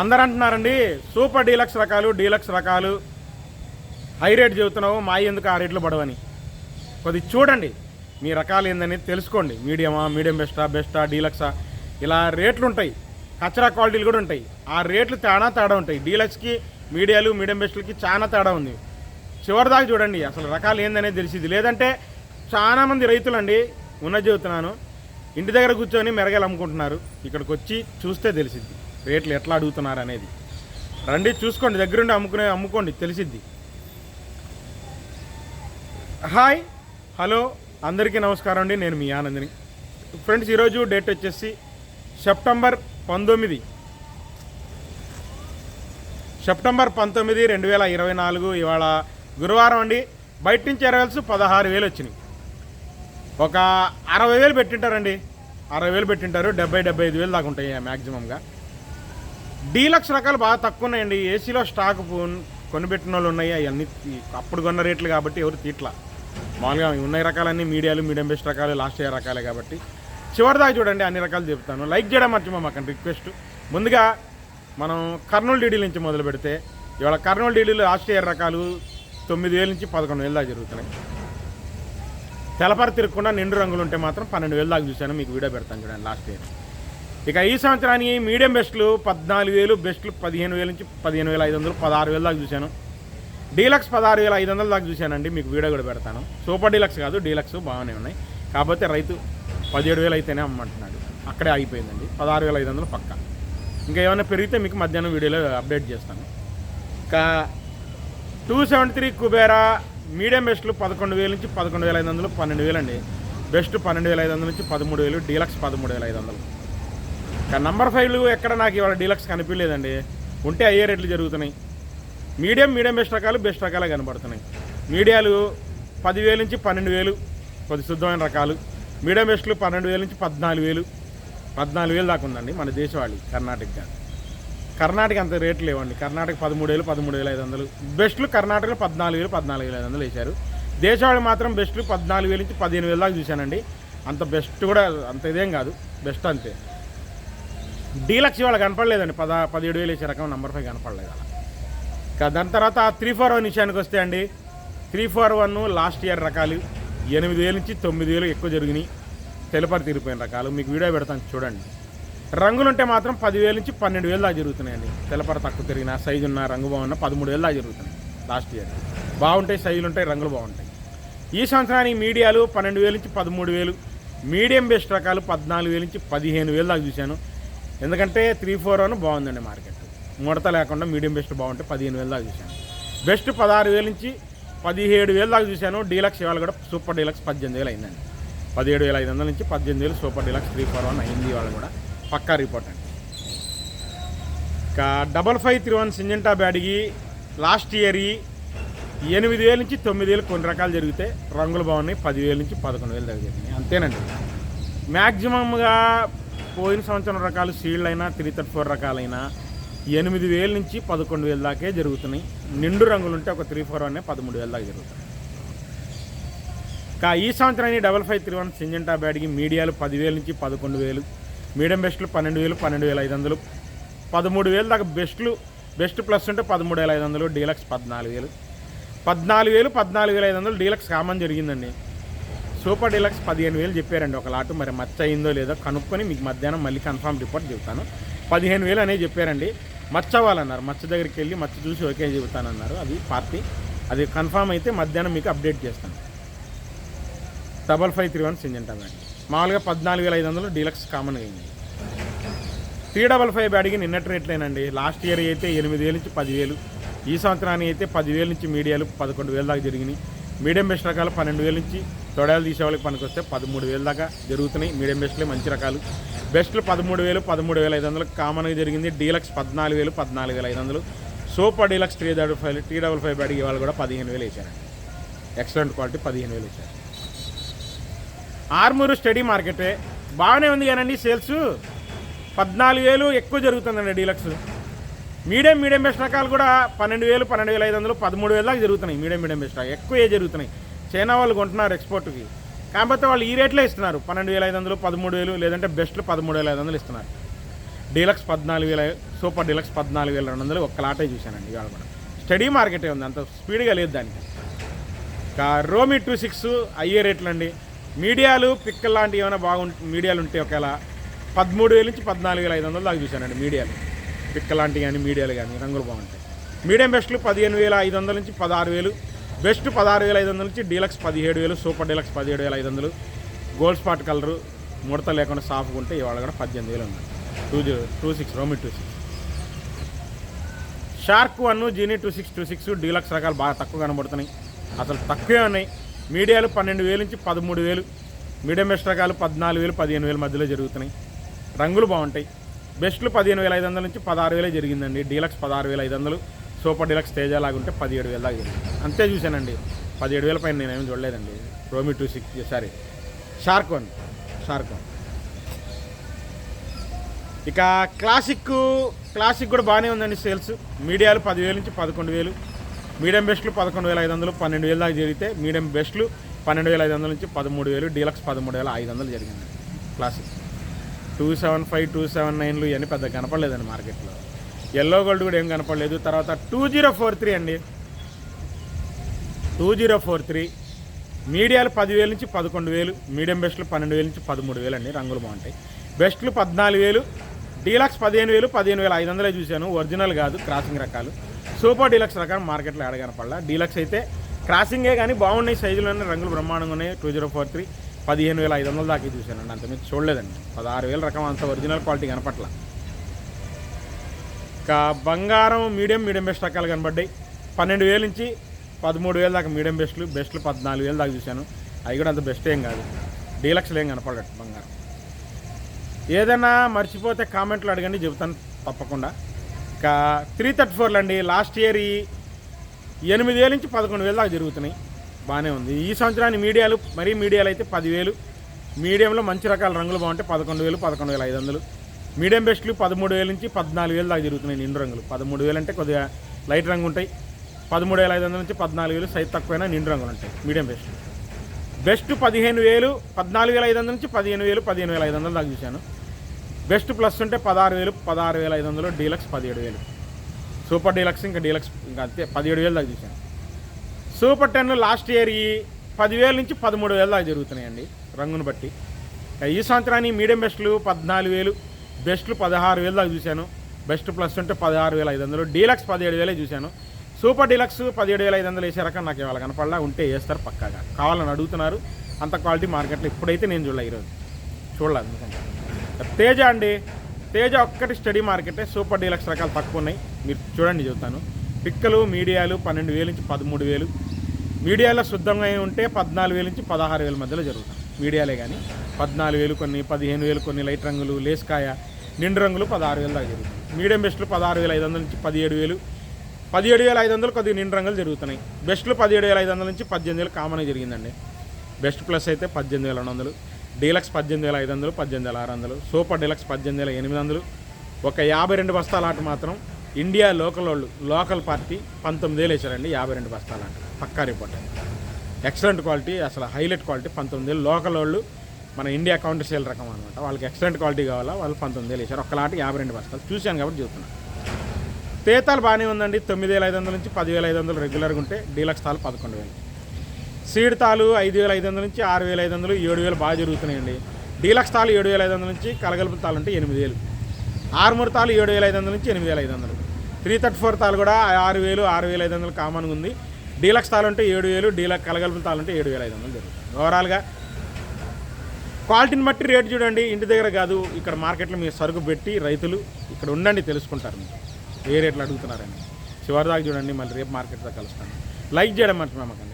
అందరు అంటున్నారండి super deluxe రకాలు డీలక్స్ రకాలు. హై రేట్ చెబుతున్నావు మా ఎందుకు ఆ రేట్లు పడవని. కొద్దిగా చూడండి మీ రకాలు ఏందని తెలుసుకోండి. మీడియమా మీడియం బెస్టా బెస్టా డీలక్సా? ఇలా రేట్లు ఉంటాయి కచరా క్వాలిటీలు కూడా ఉంటాయి. ఆ రేట్లు తేడా తేడా ఉంటాయి. డీలక్స్కి మీడియాలు మీడియం బెస్ట్లకి చాలా తేడా ఉంది. చివరి దాకా చూడండి అసలు రకాలు ఏందనేది తెలిసింది లేదంటే చాలామంది రైతులండి రైతులు అండి ఉన్న చెబుతున్నాను ఇంటి దగ్గర కూర్చొని మెరగాయలు అమ్ముకుంటున్నారు ఇక్కడికి వచ్చి చూస్తే తెలిసింది రేట్లు ఎట్లా అడుగుతున్నారు అనేది. రండి చూసుకోండి దగ్గరుండి అమ్ముకునే అమ్ముకోండి తెలిసిద్ది. హాయ్ హలో అందరికీ నమస్కారం అండి నేను మీ ఆనందిని. ఫ్రెండ్స్ ఈరోజు డేట్ వచ్చేసి సెప్టెంబర్ పంతొమ్మిది. సెప్టెంబర్ పంతొమ్మిది రెండు వేల ఇరవై నాలుగు ఇవాళ గురువారం అండి. బయట నుంచి ఎరవల్సి పదహారు వేలు వచ్చినాయి. ఒక అరవై వేలు పెట్టింటారండి. అరవై వేలు పెట్టింటారు డెబ్బై డెబ్బై ఐదు వేలు దాకా ఉంటాయి మ్యాక్సిమంగా డీలక్స్ రకాలు బాగా తక్కువ ఉన్నాయండి ఏసీలో స్టాక్ కొనిపెట్టిన వాళ్ళు ఉన్నాయి. అవన్నీ అప్పుడు కొన్న రేట్లు కాబట్టి ఎవరు తీట్లా. మామూలుగా ఉన్న రకాలన్నీ మీడియాలు మీడియం బెస్ట్ రకాలు లాస్ట్ ఇయర్ రకాలే కాబట్టి. చివరిదాకా చూడండి అన్ని రకాలు చెప్తాను. లైక్ చేయడం మర్చిపో మాకు రిక్వెస్ట్. ముందుగా మనం కర్నూలు డీడీ నుంచి మొదలు పెడితే ఇవాళ కర్నూలు డీడీలు లాస్ట్ ఇయర్ రకాలు తొమ్మిది వేల నుంచి పదకొండు వేల దాకా జరుగుతున్నాయి. తెలపర తిరగకుండా నిండు రంగులు ఉంటే మాత్రం పన్నెండు వేలు దాకా చూశాను. మీకు వీడియో పెడతాను చూడండి లాస్ట్ ఇయర్. ఇక ఈ సంవత్సరానికి మీడియం బెస్ట్లు పద్నాలుగు వేలు బెస్ట్లు పదిహేను వేల నుంచి పదిహేను వేల ఐదు వందలు పదహారు వేల దాకా చూశాను. డీలక్స్ పదహారు వేల ఐదు వందల దాకా చూశానండి మీకు వీడియో కూడా పెడతాను. సూపర్ డీలక్స్ కాదు డీలక్స్ బాగానే ఉన్నాయి. కాకపోతే రైతు పదిహేడు వేలు అయితేనే అమ్మంటున్నాడు. అక్కడే ఆగిపోయిందండి పదహారు వేల ఐదు వందలు పక్క. ఇంకా ఏమైనా పెరిగితే మీకు మధ్యాహ్నం వీడియోలో అప్డేట్ చేస్తాను. ఇంకా two seventy three Kubera medium బెస్ట్లు పదకొండు వేల నుంచి పదకొండు వేల ఐదు వందలు పన్నెండు వేలు అండి బెస్ట్ పన్నెండు వేల ఐదు వందల నుంచి పదమూడు వేలు డీలక్స్ పదమూడు వేల ఐదు వందలు. ఇంకా నంబర్ ఫైవ్లు ఎక్కడ నాకు ఇవాళ డీలక్స్ కనిపించలేదండి. ఉంటే అయ్యే రేట్లు జరుగుతున్నాయి. మీడియం మీడియం బెస్ట్ రకాలు బెస్ట్ రకాలే కనబడుతున్నాయి. మీడియాలు పదివేలు నుంచి పన్నెండు వేలు కొద్ది శుద్ధమైన రకాలు. మీడియం బెస్ట్లు పన్నెండు వేలు నుంచి పద్నాలుగు వేలు పద్నాలుగు వేలు దాకా ఉందండి మన దేశవాళి కర్ణాటక కర్ణాటక అంత రేట్లు లేవండి. కర్ణాటక పదమూడు వేలు పదమూడు వేల ఐదు వందలు. బెస్ట్లు కర్ణాటకలో పద్నాలుగు వేలు పద్నాలుగు వేల ఐదు వందలు వేశారు. దేశవాళి మాత్రం బెస్ట్లు పద్నాలుగు వేల నుంచి పదిహేను వేల దాకా చూశానండి. అంత బెస్ట్ కూడా అంత ఇదేం కాదు. బెస్ట్ అంతే. డీలక్స్ ఇవాళ కనపడలేదండి. పద పదిహేడు వేలు వేసే రకం నెంబర్ ఫైవ్ కనపడలేదు అలా. దాని తర్వాత త్రీ ఫోర్ వన్ విషయానికి వస్తే అండి three four one last year రకాలు ఎనిమిది వేల నుంచి తొమ్మిది వేలు ఎక్కువ జరిగినాయి. తెలుపరి తిరిగిపోయిన రకాలు. మీకు వీడియో పెడతాను చూడండి. రంగులు ఉంటే మాత్రం పదివేల నుంచి పన్నెండు వేలు దాకా జరుగుతున్నాయండి. తెల్లపర తక్కువ తిరిగిన సైజు ఉన్న రంగు బాగున్న పదమూడు వేలు దాకా జరుగుతున్నాయి లాస్ట్ ఇయర్ బాగుంటాయి సైజులు ఉంటాయి రంగులు బాగుంటాయి. ఈ సంవత్సరానికి మీడియాలు పన్నెండు వేలు నుంచి పదమూడు వేలు మీడియం బెస్ట్ రకాలు పద్నాలుగు వేలు నుంచి పదిహేను వేలు దాకా చూశాను. ఎందుకంటే త్రీ ఫోర్ వన్ బాగుందండి మార్కెట్. ముడత లేకుండా మీడియం బెస్ట్ బాగుంటే పదిహేను వేలు దాకా చూశాను. బెస్ట్ పదహారు వేల నుంచి పదిహేడు వేలు దాకా చూశాను. డీలక్స్ ఇవాళ కూడా సూపర్ డీలక్స్ పద్దెనిమిది వేలు అయిందండి. పదిహేడు వేల ఐదు వందల నుంచి పద్దెనిమిది వేలు super deluxe three four one అయింది ఇవాళ కూడా. పక్కా రిపోర్ట్ అండి. ఇంకా double five three one Syngenta Byadgi last year ఎనిమిది వేల నుంచి తొమ్మిది వేలు కొన్ని రకాలు జరిగితే రంగులు బాగున్నాయి. పదివేల నుంచి పదకొండు వేలు దాకా జరిగినాయి. అంతేనండి. మ్యాక్సిమంగా పోయిన సంవత్సరం రకాలు సీల్డ్ అయినా త్రీ థర్టీ ఫోర్ రకాలైనా ఎనిమిది వేల నుంచి పదకొండు వేల దాకే జరుగుతున్నాయి. నిండు రంగులు ఉంటే ఒక త్రీ ఫోర్ వన్ పదమూడు వేల దాకా జరుగుతాయి. కా ఈ సంవత్సరాన్ని double five three one Syngenta Byadgi మీడియాలు పదివేల నుంచి పదకొండు వేలు మీడియం బెస్ట్లు పన్నెండు వేలు పన్నెండు వేల ఐదు వందలు. పదమూడు వేలు దాకా బెస్ట్లు బెస్ట్ ప్లస్ ఉంటే పదమూడు వేల ఐదు వందలు డీలక్స్ పద్నాలుగు వేలు. పద్నాలుగు వేలు పద్నాలుగు వేల ఐదు వందలు డీలక్స్ కామన్ జరిగిందండి. సూపర్ డీలక్స్ పదిహేను వేలు చెప్పారండి. ఒక లాటు మరి మచ్చ అయిందో లేదో కనుక్కొని మీకు మధ్యాహ్నం మళ్ళీ కన్ఫామ్ రిపోర్ట్ చెబుతాను. పదిహేను వేలు అనేది చెప్పారండి. మచ్చ అవ్వాలన్నారు. మచ్చ దగ్గరికి వెళ్ళి మచ్చ చూసి ఓకే చెబుతానన్నారు. అది పార్టీ. అది కన్ఫామ్ అయితే మధ్యాహ్నం మీకు అప్డేట్ చేస్తాను. Double five three one Syngenta bad మామూలుగా పద్నాలుగు వేల ఐదు వందలు డీలక్స్ కామన్ అయింది. త్రీ డబల్ ఫైవ్ బ్యాడ్కి నిన్నటి రేట్లేనండి. లాస్ట్ ఇయర్ అయితే ఎనిమిది వేల నుంచి పదివేలు. ఈ సంవత్సరానికి అయితే పదివేల నుంచి మీడియాలు పదకొండు వేల దాకా జరిగినాయి. మీడియం బెస్ట్ రకాలు పన్నెండు వేల నుంచి తొడాలు తీసే వాళ్ళకి పదమూడు వేల దాకా జరుగుతున్నాయి. మీడియం బెస్ట్లు మంచి రకాలు. బెస్ట్లు పదమూడు వేలు పదమూడు వేల ఐదు వందలు. కామన్గా జరిగింది డీలక్స్ పద్నాలుగు వేలు పద్నాలుగు వేల ఐదు వందలు. Super deluxe three double five three double five bad వాళ్ళు కూడా పదిహేను వేలు వేసారండి ఎక్సలెంట్ క్వాలిటీ పదిహేను వేలు వేసారు ఆర్మూరు స్టడీ మార్కెటే. బాగానే ఉంది కానండి సేల్స్. పద్నాలుగు వేలు ఎక్కువ జరుగుతుందండి డీలక్స్. మీడియం మీడియం బెస్ట్ రకాలు కూడా పన్నెండు వేలు పన్నెండు వేల ఐదు వందలు పదమూడు వేల దాకా జరుగుతున్నాయి. Medium medium best. ఎక్కువే ఎక్కువ జరుగుతున్నాయి. చైనా వాళ్ళు కొంటున్నారు ఎక్స్పోర్ట్కి. కాకపోతే వాళ్ళు ఈ రేట్లో ఇస్తున్నారు. పన్నెండు వేల ఐదు వందలు పదమూడు వేలు లేదంటే బెస్ట్లు పదమూడు వేల ఐదు వందలు ఇస్తున్నారు. డీలక్స్ పద్నాలుగు వేల సూపర్ డీలక్స్ పద్నాలుగు వేల రెండు వందలు ఒక్క లాటే చూశానండి ఇవాళ కూడా. స్టడీ మార్కెటే ఉంది అంత స్పీడ్గా లేదు దానికి. ఇంకా రోమి టూ సిక్స్ అయ్యే రేట్లు అండి. మీడియాలు పిక్కల్ లాంటివి ఏమైనా బాగుంటు మీడియాలు ఉంటే ఒకవేళ పదమూడు వేల నుంచి పద్నాలుగు వేల ఐదు వందలు దాకా చూశానండి మీడియాలు. పిక్కల్ లాంటివి కానీ మీడియాలు కానీ రంగులు బాగుంటాయి. మీడియం బెస్ట్లు పదిహేను వేల ఐదు వందల నుంచి పదహారు వేలు బెస్ట్ పదహారు వేల ఐదు వందల నుంచి డీలక్స్ పదిహేడు వేలు సూపర్ డీలక్స్ పదిహేడు వేల ఐదు వందలు. గోల్డ్ స్పాట్ కలరు ముడత లేకుండా సాఫ్గా ఉంటే ఇవాళ కూడా పద్దెనిమిది వేలు ఉంది. Two zero two six రోమి two six. Shark one genie two six two six deluxe రకాలు బాగా తక్కువ కనబడుతున్నాయి. అసలు తక్కువే ఉన్నాయి. మీడియాలు పన్నెండు వేలు నుంచి పదమూడు వేలు. మీడియం బెస్ట్ రకాలు పద్నాలుగు వేలు పదిహేను వేల మధ్యలో జరుగుతున్నాయి. రంగులు బాగుంటాయి. బెస్ట్లు పదిహేను వేల ఐదు వందల నుంచి పదహారు వేలే జరిగిందండి. డీలక్స్ పదహారు వేల ఐదు వందలు. సూపర్ డీలక్స్ తేజ లాగా ఉంటే పదిహేడు వేల దాకా అంతే చూశానండి. పదిహేడు వేల పైన నేనేమి చూడలేదండి. రోమి two six sorry shark one shark one ఇక క్లాసిక్ క్లాసిక్ కూడా బాగానే ఉందండి సేల్స్. మీడియాలు పదివేలు నుంచి పదకొండు వేలు. మీడియం బెస్ట్లు పదకొండు వేల ఐదు వందలు పన్నెండు వేల దాకా జరిగితే మీడియం బెస్ట్లు పన్నెండు వేల ఐదు వందల నుంచి పదమూడు వేలు డీలక్స్ పదమూడు వేల ఐదు వందలు జరిగింది classic. Two seven five two seven నైన్లు ఇవన్నీ పెద్ద కనపడలేదండి మార్కెట్లో. ఎల్లో గోల్డ్ కూడా ఏం కనపడలేదు. తర్వాత టూ జీరో ఫోర్ త్రీ అండి. టూ జీరో ఫోర్ త్రీ మీడియాలు పదివేలు నుంచి పదకొండు వేలు మీడియం బెస్ట్లు పన్నెండు వేలు నుంచి పదమూడు వేలు అండి. రంగులు బాగుంటాయి. బెస్ట్లు పద్నాలుగు వేలు డీలక్స్ పదిహేను వేలు పదిహేను వేల ఐదు వందలే చూశాను. ఒరిజినల్ కాదు క్రాసింగ్ రకాలు. సూపర్ డీలక్స్ రకాలు మార్కెట్లో ఎడగనపడలా డీలక్స్ అయితే క్రాసింగే కానీ బాగున్నాయి సైజులోనే రంగులు బ్రహ్మాండంగా ఉన్నాయి. టూ జీరో ఫోర్ త్రీ పదిహేను వేల ఐదు వందల దాకా చూశానండి. అంతమీద చూడలేదండి. పదహారు వేల రకం అంత ఒరిజినల్ క్వాలిటీ కనపట్ల ఇంకా బంగారం మీడియం మీడియం బెస్ట్ రకాలు కనబడ్డాయి. పన్నెండు వేల నుంచి పదమూడు వేల దాకా మీడియం బెస్ట్లు బెస్ట్లు పద్నాలుగు వేలు దాకా చూశాను. అవి కూడా అంత బెస్ట్ ఏం కాదు. డీలక్స్లు ఏం కనపడట్టు బంగారం. ఏదైనా మర్చిపోతే కామెంట్లు అడగండి చెబుతాను తప్పకుండా. ఇంకా త్రీ థర్టీ ఫోర్లు అండి. లాస్ట్ ఇయర్ ఈ ఎనిమిది వేల నుంచి పదకొండు వేలు దాకా జరుగుతున్నాయి. బాగానే ఉంది. ఈ సంవత్సరాన్ని మీడియాలు మరీ మీడియాలు అయితే పదివేలు. మీడియంలో మంచి రకాల రంగులు బాగుంటే పదకొండు వేలు పదకొండు వేల ఐదు వందలు. మీడియం బెస్ట్లు పదమూడు వేల నుంచి పద్నాలుగు వేలు దాకా జరుగుతున్నాయి నిండు రంగులు. పదమూడు వేలు అంటే కొద్దిగా లైట్ రంగు ఉంటాయి. పదమూడు వేల ఐదు వందల నుంచి పద్నాలుగు వేలు సైజ్ తక్కువైనా నిండు రంగులు ఉంటాయి మీడియం బెస్ట్. బెస్ట్ పదిహేను వేలు పద్నాలుగు వేల ఐదు వందల నుంచి పదిహేను వేలు పదిహేను వేల ఐదు వందలు దాకా చూశాను. బెస్ట్ ప్లస్ ఉంటే పదహారు వేలు పదహారు వేల ఐదు వందలు డీలక్స్ పదిహేడు వేలు. సూపర్ డీలక్స్ ఇంకా డీలక్స్ ఇంకా అంతే పదిహేడు వేలు దాకా చూశాను. సూపర్ టెన్ లాస్ట్ ఇయర్ ఈ పదివేల నుంచి పదమూడు వేల దాకా జరుగుతున్నాయండి రంగును బట్టి. ఈ సంవత్సరానికి మీడియం బెస్ట్లు పద్నాలుగు వేలు బెస్ట్లు పదహారు వేలు దాకా చూశాను. బెస్ట్ ప్లస్ ఉంటే పదహారు వేల ఐదు వందలు. డీలక్స్ పదిహేడు వేలే చూశాను. సూపర్ డీలక్స్ పదిహేడు వేల ఐదు వందలు వేసే రకం నాకు ఇవాళ కనపడలా ఉంటే వేస్తారు పక్కాగా. కావాలని అడుగుతున్నారు. అంత క్వాలిటీ మార్కెట్లో ఇప్పుడైతే నేను చూడలే ఈరోజు. చూడలేదు ఎందుకంటే తేజ అండి. తేజ ఒక్కటి స్టడీ మార్కెటే. సూపర్ డీలక్స్ రకాలు తక్కువ ఉన్నాయి. మీరు చూడండి చెబుతాను. పిక్కలు మీడియాలు పన్నెండు వేలు నుంచి పదమూడు వేలు. మీడియాలో శుద్ధంగా ఉంటే పద్నాలుగు వేలు నుంచి పదహారు వేల మధ్యలో జరుగుతాయి. మీడియాలే కానీ పద్నాలుగు వేలు కొన్ని పదిహేను వేలు కొన్ని లైట్ రంగులు లేస్కాయ నిండు రంగులు పదహారు వేలు దాకా జరుగుతుంది మీడియం బెస్ట్లు పదహారు వేల ఐదు వందల నుంచి పదిహేడు వేలు పదిహేడు వేల ఐదు వందలు కొద్దిగా నిండు రంగులు జరుగుతున్నాయి. బెస్ట్లు పదిహేడు వేల ఐదు వందల నుంచి పద్దెనిమిది వేలు కామన్గా జరిగిందండి. బెస్ట్ ప్లస్ అయితే పద్దెనిమిది వేల రెండు వందలు డీలక్స్ పద్దెనిమిది వేల ఐదు వందలు పద్దెనిమిది వేల ఆరు వందలు సూపర్ డీలక్స్ పద్దెనిమిది వేల ఎనిమిది వందలు ఒక యాభై రెండు బస్తాల ఆట మాత్రం ఇండియా లోకల్ వాళ్ళు లోకల్ పార్టీ పంతొమ్మిది వేలు వేసారండి యాభై రెండు బస్తాల ఆట. పక్కా రిపోర్ట్. ఎక్సలెంట్ క్వాలిటీ అసలు హైలైట్ క్వాలిటీ పంతొమ్మిది వేలు లోకల్ వాళ్ళు మన ఇండియా కౌంటర్ సేల్ రకం అనమాట వాళ్ళకి ఎక్సలెంట్ క్వాలిటీ కావాలా వాళ్ళు పంతొమ్మిది వేలు వేసారు ఒక్కలాట యాభై రెండు బస్తాలు. చూశాను కాబట్టి చెబుతున్నాను తేతాలు బాగానే ఉందండి. తొమ్మిది వేల ఐదు వందల నుంచి పదివేల ఐదు వందలు రెగ్యులర్గా ఉంటే డీలక్స్ తాలు పదకొండు వేలు. సీడ్ తాలు ఐదు వేల ఐదు వందల నుంచి ఆరు వేల ఐదు వందలు ఏడు వేలు బాగా జరుగుతున్నాయండి. డీలక్స్ తాలు ఏడు వేల ఐదు వందల నుంచి కలగలుపు తాలు అంటే ఎనిమిది వేలు. ఆరుమూరు తాలు ఏడు వేల ఐదు వందల నుంచి ఎనిమిది వేల ఐదు వందలు. త్రీ థర్టీ ఫోర్ తాలు కూడా ఆరు వేలు ఆరు వేల ఐదు వందలు కామన్గా ఉంది. డీలక్స్ తాలు ఏడు వేలు డీలక్ కలగలుపుల తాలు ఏడు వేల ఐదు వందలు జరుగుతుంది. ఓవరాల్గా క్వాలిటీని బట్టి రేటు చూడండి. ఇంటి దగ్గర కాదు ఇక్కడ మార్కెట్లో మీరు సరుకు పెట్టి రైతులు ఇక్కడ ఉండండి తెలుసుకుంటారు మీరు. ఏ రేట్లు అడుగుతున్నారని. చివరి దాకా చూడండి మళ్ళీ రేపు మార్కెట్లో కలుస్తాను. లైక్ చేయడం మర్చిపోమాకండి